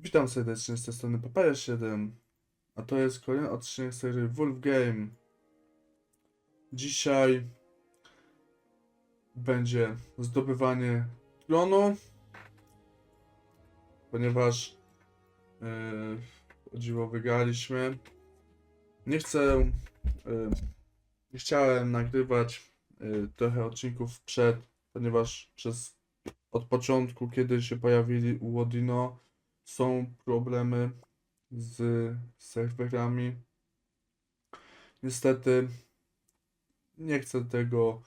Witam serdecznie z tej strony Papaya 7, a to jest kolejny odcinek serii Wolf Game. Dzisiaj będzie zdobywanie tronu, ponieważ yy, dziwo wygraliśmy. Nie chcę, yy, nie chciałem nagrywać yy, trochę odcinków przed, ponieważ przez od początku, kiedy się pojawili u Wodino, są problemy z serwerami. Niestety nie chcę tego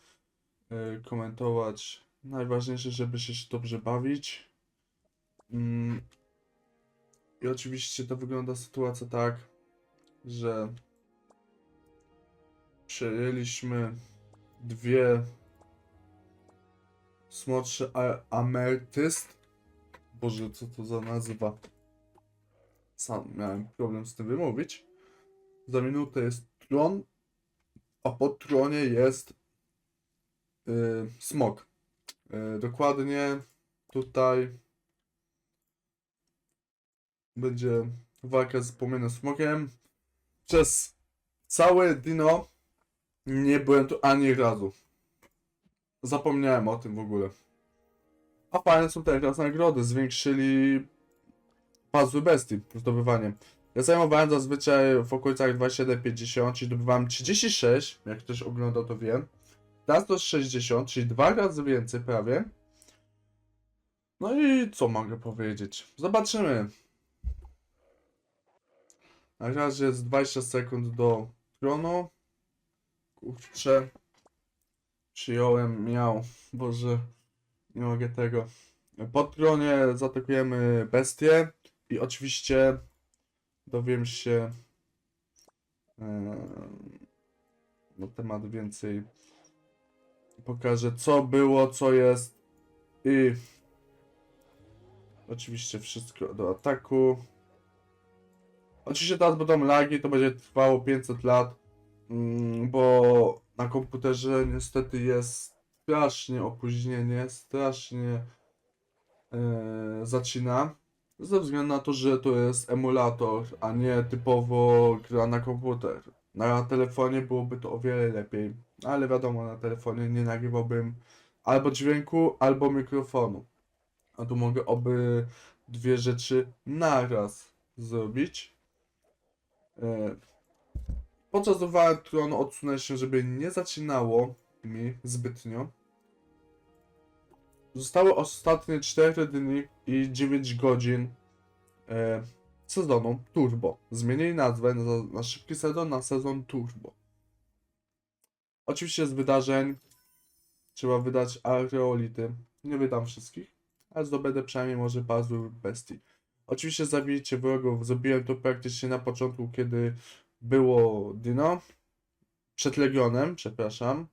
e, komentować. Najważniejsze, żeby się dobrze bawić. Mm. I oczywiście to wygląda sytuacja tak, że przejęliśmy dwie smocze ametyst Boże, co to za nazwa? Sam miałem problem z tym wymówić. Za minutę jest tron, a po tronie jest yy. Yy, dokładnie tutaj będzie walka z płomiennym smokiem. Przez całe dino nie byłem tu ani razu. Zapomniałem o tym w ogóle. A fajne są teraz nagrody, zwiększyli pazły bestii, zdobywanie. Ja zajmowałem zazwyczaj w okolicach 27-50 i zdobywałem 36, jak ktoś oglądał to wie. Teraz to jest 60, czyli dwa razy więcej prawie. No i co mogę powiedzieć? Zobaczymy. Na razie jest 20 sekund do tronu. Kurczę. Przyjąłem, miał. Boże. Nie mogę tego. Po tronie zaatakujemy bestię i oczywiście dowiem się e, na temat więcej. Pokażę co było, co jest i oczywiście wszystko do ataku. Oczywiście teraz będą lagi, to będzie trwało 500 lat, mm, bo na komputerze niestety jest strasznie opóźnienie, strasznie e, zacina. Ze względu na to, że to jest emulator, a nie typowo gra na komputer. Na telefonie byłoby to o wiele lepiej, ale wiadomo, na telefonie nie nagrywałbym albo dźwięku, albo mikrofonu. A tu mogę oby dwie rzeczy naraz zrobić. E, podczas dowowania tronu odsunę się, żeby nie zacinało mi zbytnio. Zostały ostatnie 4 dni i 9 godzin e, sezonu Turbo. Zmienili nazwę na, na szybki sezon na sezon Turbo. Oczywiście z wydarzeń trzeba wydać areolity. Nie wydam wszystkich, ale zdobędę przynajmniej może pazur bestii. Oczywiście zabijcie wrogów. Zrobiłem to praktycznie na początku, kiedy było Dino. Przed Legionem, przepraszam.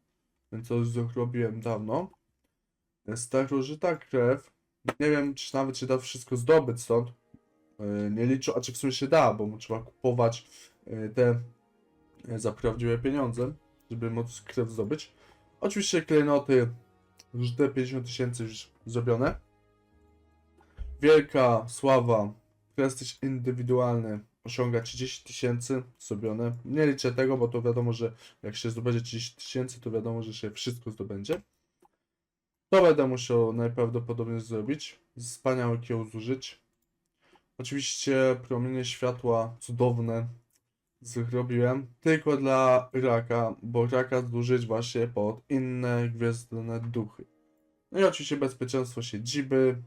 Więc to już zrobiłem dawno. Starożytna krew. Nie wiem, czy nawet się da wszystko zdobyć stąd. Yy, Nie liczę, a czy w sumie się da, bo trzeba kupować yy, te yy, za prawdziwe pieniądze, żeby móc krew zdobyć. Oczywiście klejnoty, już te 50 tysięcy już zrobione. Wielka sława, prestiż indywidualny osiąga 30 tysięcy zrobione. Nie liczę tego, bo to wiadomo, że jak się zdobędzie 30 tysięcy, to wiadomo, że się wszystko zdobędzie. To będę musiał najprawdopodobniej zrobić. Wspaniały kieł zużyć. Oczywiście promienie światła cudowne zrobiłem tylko dla raka, bo raka zużyć właśnie pod inne gwiezdne duchy. No i oczywiście bezpieczeństwo siedziby,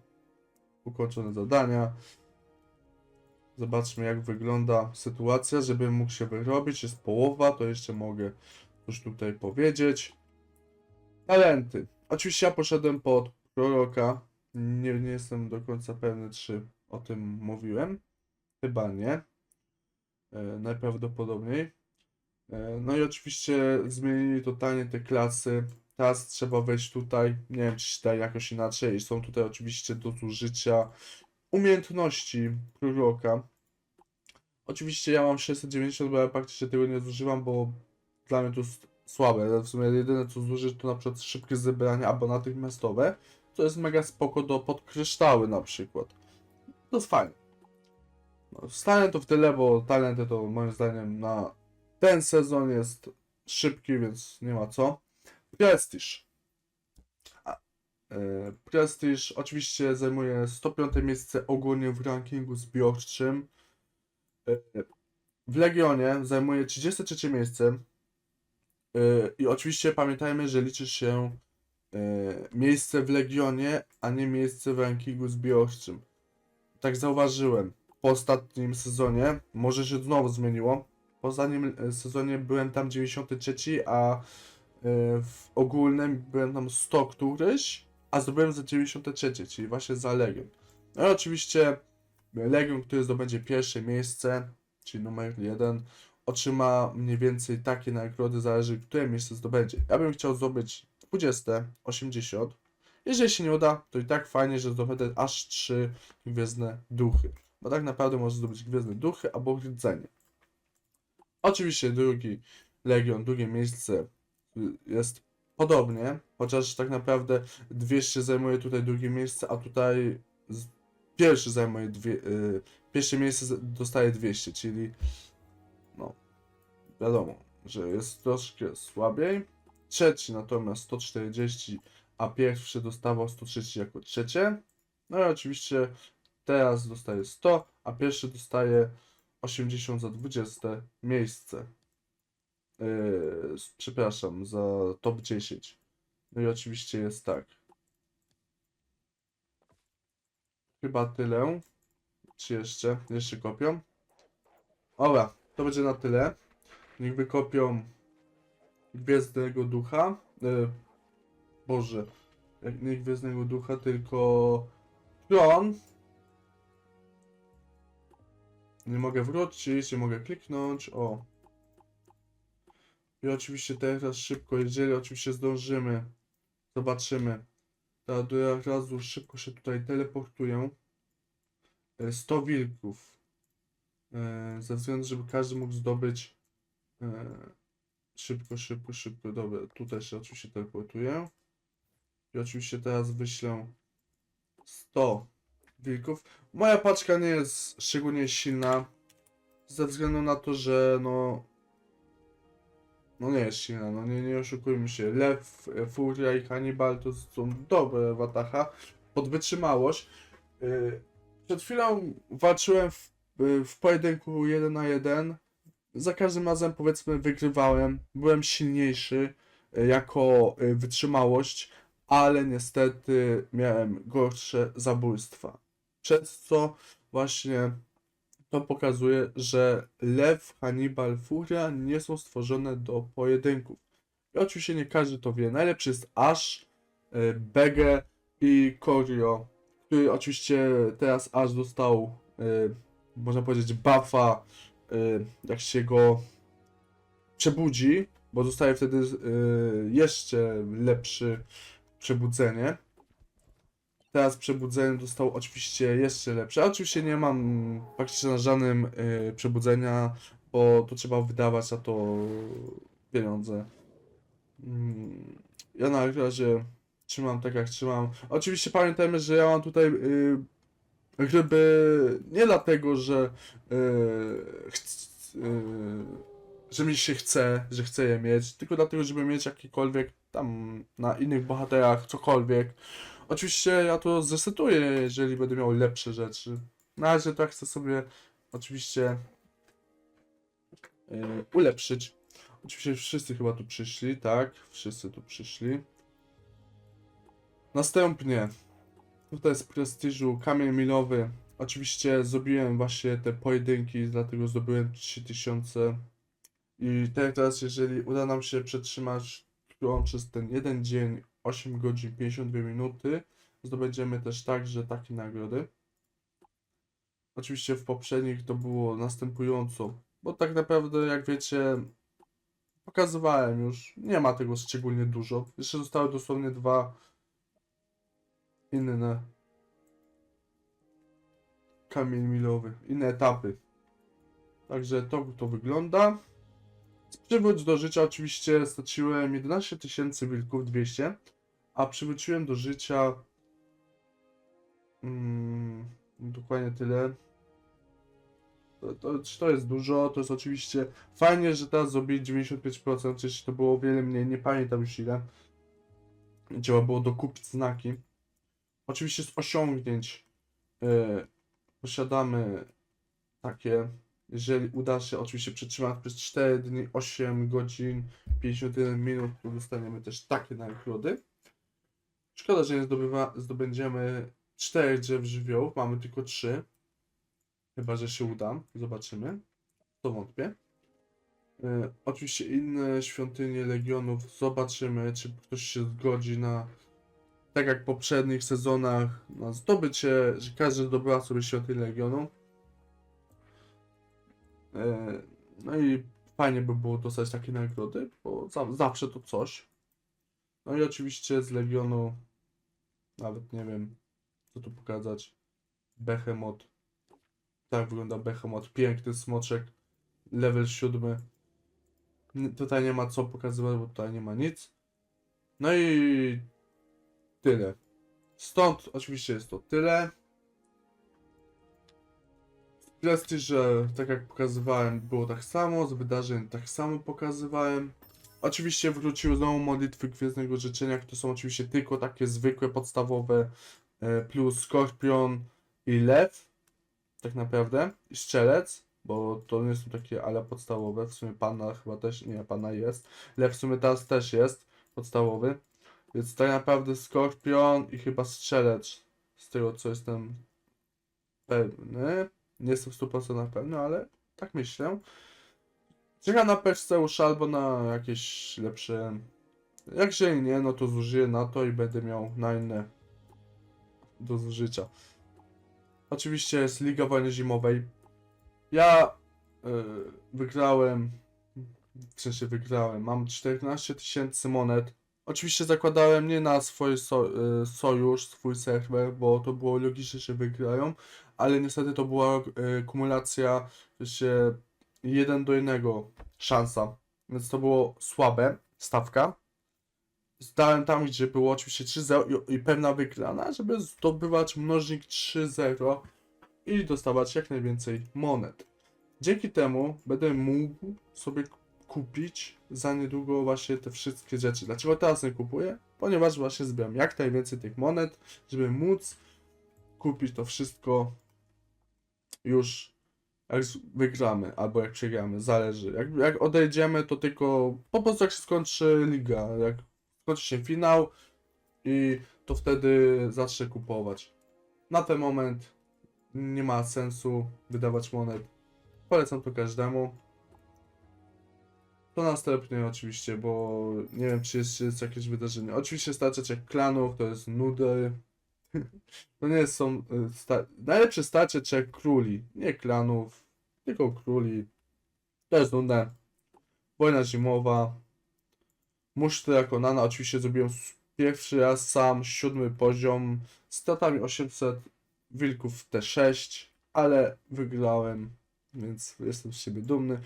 ukończone zadania. Zobaczmy jak wygląda sytuacja, żebym mógł się wyrobić. Jest połowa, to jeszcze mogę już tutaj powiedzieć. Talenty. Oczywiście ja poszedłem pod proroka. Nie, nie jestem do końca pewny, czy o tym mówiłem. Chyba nie. E, najprawdopodobniej. E, no i oczywiście zmienili totalnie te klasy. Teraz trzeba wejść tutaj. Nie wiem, czy się da jakoś inaczej. Są tutaj oczywiście do zużycia umiejętności proroka. Oczywiście ja mam 690, bo ja praktycznie tego nie zużywam, bo dla mnie to jest słabe. W sumie jedyne co zużyć to na przykład szybkie zebranie albo natychmiastowe, co jest mega spoko do podkryształy na przykład. To jest fajne. No, z talentów tyle, bo talenty to moim zdaniem na ten sezon jest szybki, więc nie ma co. Prestiż. E, Prestiż oczywiście zajmuje 105 miejsce ogólnie w rankingu zbiorczym. E, w Legionie zajmuje 33 miejsce. E, I oczywiście pamiętajmy, że liczy się e, miejsce w Legionie, a nie miejsce w rankingu zbiorczym. Tak zauważyłem po ostatnim sezonie. Może się znowu zmieniło. Po ostatnim e, sezonie byłem tam 93, a w ogólnym byłem tam 100 któryś, a zdobyłem za 93, czyli właśnie za Legion. No i oczywiście Legion, który zdobędzie pierwsze miejsce, czyli numer 1, otrzyma mniej więcej takie nagrody, zależy które miejsce zdobędzie. Ja bym chciał zdobyć 20, 80. Jeżeli się nie uda, to i tak fajnie, że zdobędę aż 3 gwiezdne duchy. Bo tak naprawdę może zdobyć gwiezdne duchy albo rdzenie. Oczywiście drugi Legion, drugie miejsce y, jest podobnie, chociaż tak naprawdę 200 zajmuje tutaj drugie miejsce, a tutaj pierwszy zajmuje dwie, y, pierwsze miejsce dostaje 200, czyli wiadomo, że jest troszkę słabiej. Trzeci natomiast 140, a pierwszy dostawał 130 jako trzecie. No i oczywiście teraz dostaje 100, a pierwszy dostaje 80 za 20 miejsce. Yy, przepraszam, za top 10. No i oczywiście jest tak. Chyba tyle. Czy jeszcze? Jeszcze kopią? Dobra, to będzie na tyle. Niech wykopią Gwiezdnego Ducha. Yy, Boże, jak nie Gwiezdnego Ducha, tylko Tron. Nie mogę wrócić, nie mogę kliknąć. O. I oczywiście teraz szybko, jeżeli oczywiście zdążymy, zobaczymy. Ta do razu szybko się tutaj teleportują. E, 100 wilków. E, Ze względu, żeby każdy mógł zdobyć e, szybko, szybko, szybko. Dobra, tutaj się oczywiście teleportuję. I oczywiście teraz wyślę 100 wilków. Moja paczka nie jest szczególnie silna. Ze względu na to, że no. No nie jest silna, no nie, nie oszukujmy się. Lew, e, Furia i Hannibal to są dobre watacha. Pod wytrzymałość. Yy, Przed chwilą walczyłem w, w pojedynku 1 na 1. Za każdym razem powiedzmy wygrywałem. Byłem silniejszy y, jako y, wytrzymałość, ale niestety miałem gorsze zabójstwa. Przez co właśnie to pokazuje, że Lew, Hannibal, Furia nie są stworzone do pojedynków. I oczywiście nie każdy to wie. Najlepszy jest Ash, y, Bege i Korio, który oczywiście teraz Ash dostał, można powiedzieć, buffa, jak się go przebudzi, bo dostaje wtedy y, jeszcze lepszy przebudzenie. Teraz przebudzenie dostał oczywiście jeszcze lepsze. Oczywiście nie mam praktycznie na żadnym y, przebudzenia, bo to trzeba wydawać na to pieniądze. Mm, Ja na razie trzymam tak jak trzymam. Oczywiście pamiętajmy, że ja mam tutaj y, ryby nie dlatego, że y, chc- y, że mi się chce, że chcę je mieć, tylko dlatego, żeby mieć jakikolwiek tam na innych bohaterach cokolwiek. Oczywiście ja to zresetuję, jeżeli będę miał lepsze rzeczy. Na razie tak chcę sobie oczywiście yy, ulepszyć. Oczywiście wszyscy chyba tu przyszli, tak? Wszyscy tu przyszli. Następnie tutaj z prestiżu kamień milowy. Oczywiście zrobiłem właśnie te pojedynki, dlatego zdobyłem 3000. I teraz, jeżeli uda nam się przetrzymać tron przez ten jeden dzień, 8 godzin 52 minuty, zdobędziemy też także takie nagrody. Oczywiście w poprzednich to było następująco, bo tak naprawdę, jak wiecie, pokazywałem już, nie ma tego szczególnie dużo. Jeszcze zostały dosłownie dwa inne kamień milowy, inne etapy. Także to, to wygląda. Przywróć do życia oczywiście straciłem 11 tysięcy wilków 200, a przywróciłem do życia mm, dokładnie tyle. To, to, czy to jest dużo, to jest oczywiście fajnie, że teraz zrobili 95%, przecież to było o wiele mniej, nie pamiętam już ile. Trzeba było dokupić znaki. Oczywiście z osiągnięć e, posiadamy takie, jeżeli uda się oczywiście przetrzymać przez 4 dni, 8 godzin, 51 minut, to dostaniemy też takie nagrody. Szkoda, że nie zdobywa, zdobędziemy 4 drzew żywiołów, mamy tylko 3. Chyba, że się uda, zobaczymy. To wątpię. E, oczywiście inne świątynie legionów, zobaczymy, czy ktoś się zgodzi na tak jak w poprzednich sezonach, na zdobycie, że każdy zdobywa sobie świątynię Legionu. E, No i fajnie by było dostać takie nagrody, bo za, zawsze to coś. No i oczywiście z Legionu, nawet nie wiem, co tu pokazać, Behemoth. Tak wygląda Behemoth, piękny smoczek, level 7. N- Tutaj nie ma co pokazywać, bo tutaj nie ma nic. No i tyle. Stąd oczywiście jest to tyle. Z prestiże, tak jak pokazywałem, było tak samo, z wydarzeń tak samo pokazywałem. Oczywiście wróciły znowu modlitwy Gwiezdnego Życzenia, to są oczywiście tylko takie zwykłe, podstawowe, e, plus Skorpion i Lew, tak naprawdę, i Strzelec, bo to nie są takie ale podstawowe, w sumie Panna chyba też, nie, Panna jest, Lew w sumie teraz też jest podstawowy. Więc tak naprawdę Skorpion i chyba Strzelec, z tego co jestem pewny. Nie jestem w 100% pewny, ale tak myślę. Czeka na Perseus albo na jakieś lepsze... Jak się nie, no to zużyję na to i będę miał na inne do zużycia. Oczywiście jest Liga Wojny Zimowej. Ja y, wygrałem, w sensie wygrałem, mam 14 tysięcy monet. Oczywiście zakładałem nie na swój so, y, sojusz, swój serwer, bo to było logiczne, że wygrają, ale niestety to była y, kumulacja się 1 do 1 szansa, więc to było słabe, stawka. Zdałem tam, gdzie było oczywiście 3-0 i, i pewna wygrana, żeby zdobywać mnożnik 3-0 i dostawać jak najwięcej monet. Dzięki temu będę mógł sobie kupić za niedługo właśnie te wszystkie rzeczy. Dlaczego teraz nie kupuję? Ponieważ właśnie zbieram jak najwięcej tych monet, żeby móc kupić to wszystko już jak wygramy, albo jak przegramy, zależy. Jak, jak odejdziemy, to tylko po prostu jak się skończy liga, jak skończy się finał i to wtedy zacznę kupować. Na ten moment nie ma sensu wydawać monet. Polecam to każdemu. Następnie oczywiście, bo nie wiem, czy jest, jest jakieś wydarzenie. Oczywiście jak klanów, to jest nudy. To nie są y, sta- najlepsze starcie jak króli, nie klanów, tylko króli. To jest nudne. Wojna zimowa. Musztra Konana oczywiście zrobiłem pierwszy raz sam, siódmy poziom, statami 800, wilków T6, ale wygrałem, więc jestem z siebie dumny.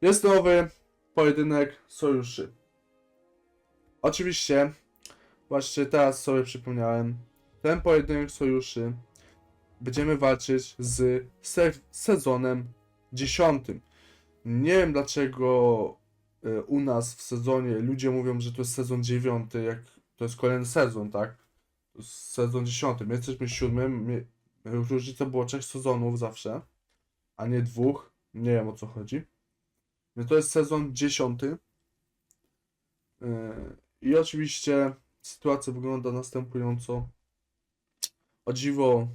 Jest nowy pojedynek sojuszy. Oczywiście, właśnie teraz sobie przypomniałem, ten pojedynek sojuszy będziemy walczyć z se sezonem 10. Nie wiem dlaczego e, u nas w sezonie ludzie mówią, że to jest sezon 9, jak to jest kolejny sezon, tak? Sezon 10. My jesteśmy siódmym. My, różnica było trzech sezonów zawsze, a nie dwóch. Nie wiem o co chodzi. Więc to jest sezon 10. I oczywiście sytuacja wygląda następująco. O dziwo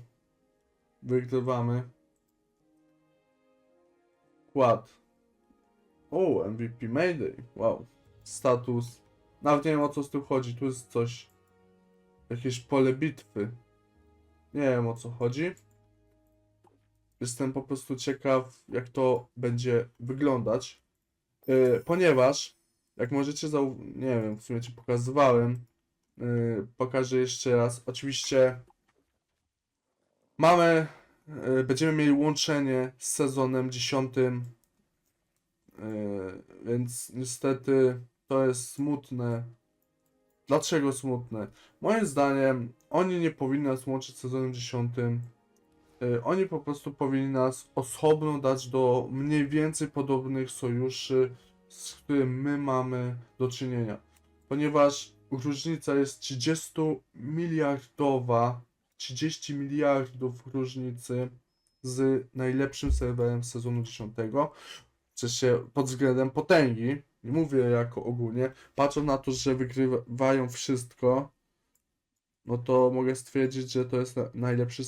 wygrywamy. Kład. O, MVP Mayday. Wow. Status. Nawet nie wiem o co z tym chodzi. Tu jest coś. Jakieś pole bitwy. Nie wiem o co chodzi. Jestem po prostu ciekaw, jak to będzie wyglądać. Yy, ponieważ, jak możecie zauważyć, nie wiem, w sumie ci pokazywałem. Yy, pokażę jeszcze raz. Oczywiście mamy, yy, będziemy mieli łączenie z sezonem 10. Yy, więc niestety to jest smutne. Dlaczego smutne? Moim zdaniem oni nie powinni nas łączyć z sezonem 10. y, oni po prostu powinni nas osobno dać do mniej więcej podobnych sojuszy, z którym my mamy do czynienia. Ponieważ różnica jest 30 miliardowa, 30 miliardów różnicy z najlepszym serwerem sezonu 10. W sensie pod względem potęgi, nie mówię jako ogólnie, patrząc na to, że wygrywają wszystko, no to mogę stwierdzić, że to jest na, najlepszy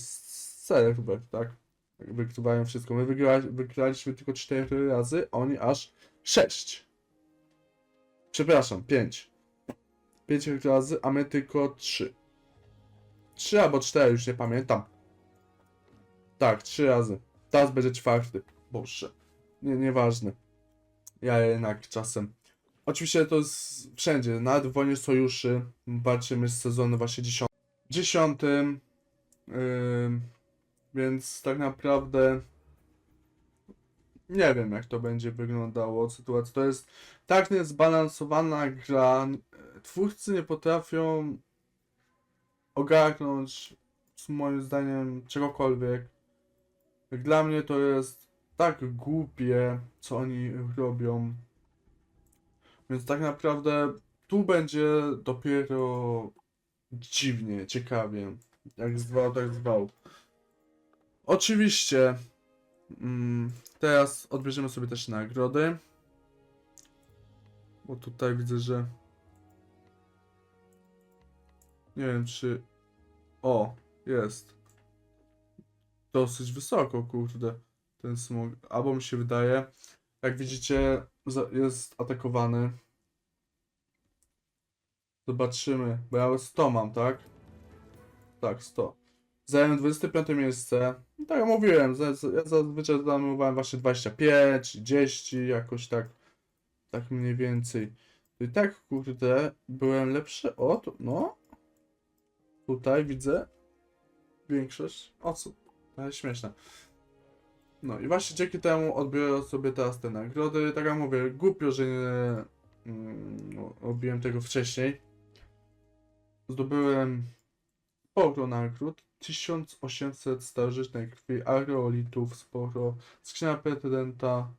s- serwer, tak? Wygrywają wszystko. My wygra, wygraliśmy tylko 4 razy, oni aż 6. Przepraszam, 5. 5 razy, a my tylko 3. 3 albo 4, już nie pamiętam. Tak, 3 razy. Teraz będzie czwarty. Boże. Nie, nieważne. Ja jednak czasem. Oczywiście to jest wszędzie, nawet w wojnie sojuszy. Walczymy z sezonu właśnie 10. 10. Ym, więc tak naprawdę nie wiem jak to będzie wyglądało sytuacja. To jest tak niezbalansowana gra. Twórcy nie potrafią ogarnąć moim zdaniem czegokolwiek. Dla mnie to jest tak głupie, co oni robią. Więc tak naprawdę tu będzie dopiero dziwnie, ciekawie. Jak zwał, tak zwał. Oczywiście. Mm, teraz odbierzemy sobie też nagrody. Bo tutaj widzę, że. Nie wiem, czy. O, jest. Dosyć wysoko, kurde. Ten smog. Albo mi się wydaje. Jak widzicie, jest atakowany. Zobaczymy, bo ja 100 mam, tak? Tak, 100. Zająłem 25 miejsce. No Tak jak mówiłem, za- za- ja zazwyczaj zajmowałem właśnie 25, 30, jakoś tak. Tak mniej więcej. I tak, kurde, byłem lepszy od, no. Tutaj widzę większość osób. Ale śmieszne. No i właśnie dzięki temu odbiorę sobie teraz te nagrody. Tak jak mówię, głupio, że nie mm, no, tego wcześniej. Zdobyłem sporo nagród. 1800 starożytnej krwi, areolitów, sporo. Skrzynia pretendenta.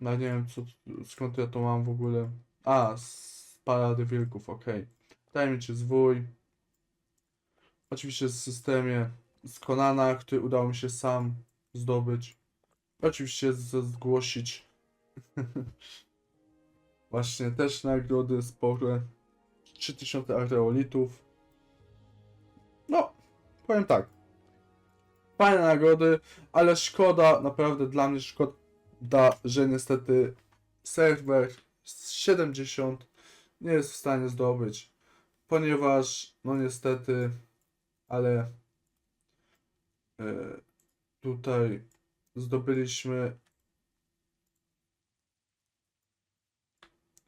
No nie wiem co, skąd ja to mam w ogóle. A, z parady wilków, okej. Tajemniczy zwój. Oczywiście w systemie z Konana, który udało mi się sam zdobyć. Oczywiście z- zgłosić. Właśnie też nagrody spore. 3000 areolitów. No, powiem tak. Fajne nagrody, ale szkoda, naprawdę dla mnie szkoda, że niestety serwer z 70 nie jest w stanie zdobyć. Ponieważ, no niestety, ale e, tutaj zdobyliśmy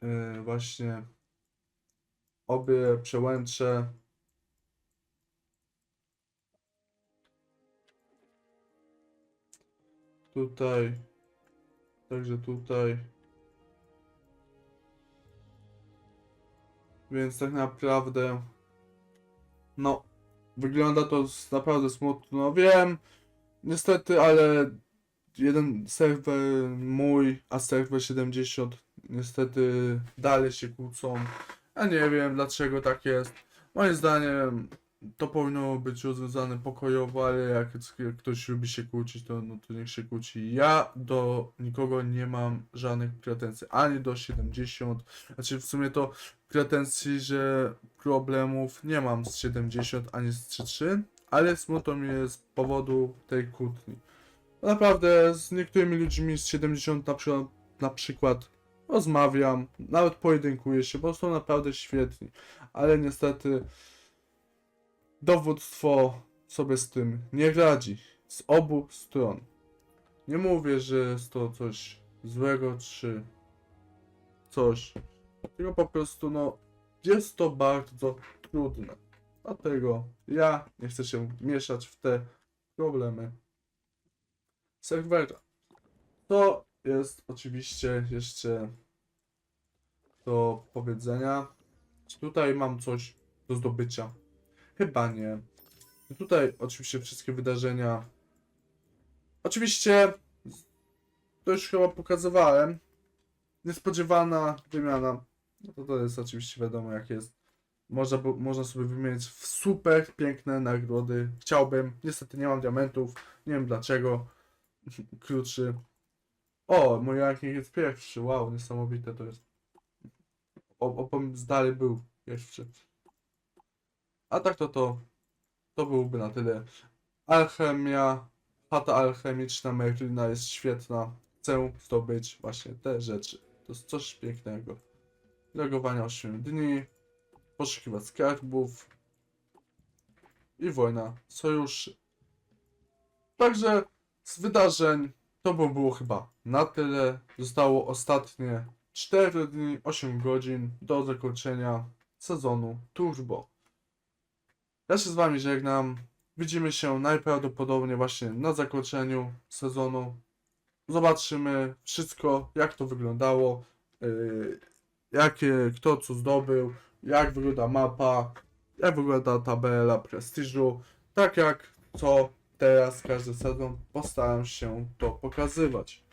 e, właśnie obie przełęcze. Tutaj, także tutaj. Więc tak naprawdę, no, wygląda to naprawdę smutno. Wiem, niestety, ale jeden serwer mój, a serwer 70 niestety dalej się kłócą. Ja nie wiem dlaczego tak jest. Moim zdaniem to powinno być rozwiązane pokojowo, ale jak, jak ktoś lubi się kłócić, to, no, to niech się kłóci. Ja do nikogo nie mam żadnych pretensji, ani do 70. Znaczy w sumie to pretensji, że problemów nie mam z 70 ani z 3.3, ale smutno mi jest z powodu tej kłótni. Naprawdę z niektórymi ludźmi z 70 na przykład, na przykład rozmawiam, nawet pojedynkuję się, bo są naprawdę świetni, ale niestety dowództwo sobie z tym nie radzi z obu stron. Nie mówię, że jest to coś złego czy coś, tylko po prostu no jest to bardzo trudne. Dlatego ja nie chcę się mieszać w te problemy serwera. To jest oczywiście jeszcze do powiedzenia. Tutaj mam coś do zdobycia? Chyba nie. Tutaj oczywiście wszystkie wydarzenia. Oczywiście to już chyba pokazywałem. Niespodziewana wymiana. No to to jest oczywiście wiadomo jak jest. Można, bu- można sobie wymienić w super piękne nagrody. Chciałbym. Niestety nie mam diamentów. Nie wiem dlaczego. Kluczy. O, mój ranking jest pierwszy. Wow, niesamowite to jest. O, o pomysł dalej był pierwszy. A tak to to. To byłoby na tyle. Alchemia. Chata alchemiczna Merlina jest świetna. Chcę zdobyć właśnie te rzeczy. To jest coś pięknego. Reagowania 8 dni. Poszukiwać skarbów. I wojna sojuszy. Także z wydarzeń to by było chyba na tyle. Zostało ostatnie 4 dni, 8 godzin do zakończenia sezonu Turbo. Ja się z wami żegnam. Widzimy się najprawdopodobniej właśnie na zakończeniu sezonu. Zobaczymy wszystko, jak to wyglądało, yy, jakie, kto co zdobył, jak wygląda mapa, jak wygląda tabela prestiżu, tak jak co teraz każdy sezon postaram się to pokazywać.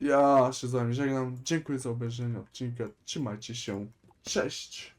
Ja się z wami żegnam, dziękuję za obejrzenie odcinka, trzymajcie się, cześć!